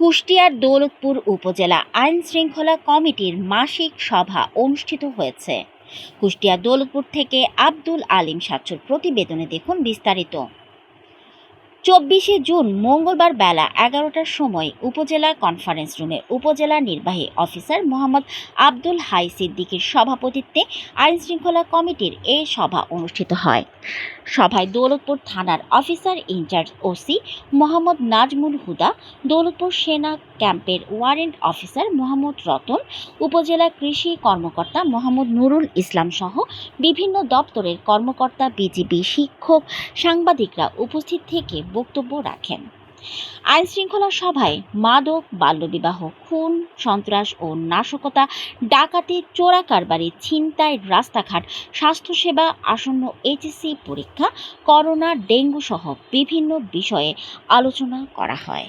কুষ্টিয়ার দৌলতপুর উপজেলা আইন শৃঙ্খলা কমিটির মাসিক সভা অনুষ্ঠিত হয়েছে। কুষ্টিয়া দৌলতপুর থেকে আব্দুল আলিম সাচ্চুর প্রতিবেদনে দেখুন বিস্তারিত। চব্বিশে জুন, মঙ্গলবার বেলা এগারোটার সময় উপজেলা কনফারেন্স রুমে উপজেলা নির্বাহী অফিসার মোহাম্মদ আব্দুল হাই সিদ্দিকীর সভাপতিত্বে আইন শৃঙ্খলা কমিটির এই সভা অনুষ্ঠিত হয়। সভায় দৌলতপুর থানার officer in charge OC Mohammad Nazmul Huda, Daulatpur সেনা ক্যাম্পের ওয়ারেন্ট অফিসার মোহাম্মদ রতন, উপজেলা কৃষি কর্মকর্তা মোহাম্মদ নুরুল ইসলাম সহ বিভিন্ন দপ্তরের কর্মকর্তা, বিজিবি শিক্ষক, সাংবাদিকরা উপস্থিত থেকে বক্তব্য রাখেন। আইন শৃঙ্খলা সভায় মাদক, বাল্যবিবাহ, খুন, সন্ত্রাস ও নাশকতা, ডাকাতি, চোরা কারবারি, ছিনতাই, রাস্তাঘাট, স্বাস্থ্যসেবা, আসন্ন এইচএসসি পরীক্ষা, করোনা ডেঙ্গু সহ বিভিন্ন বিষয়ে আলোচনা করা হয়।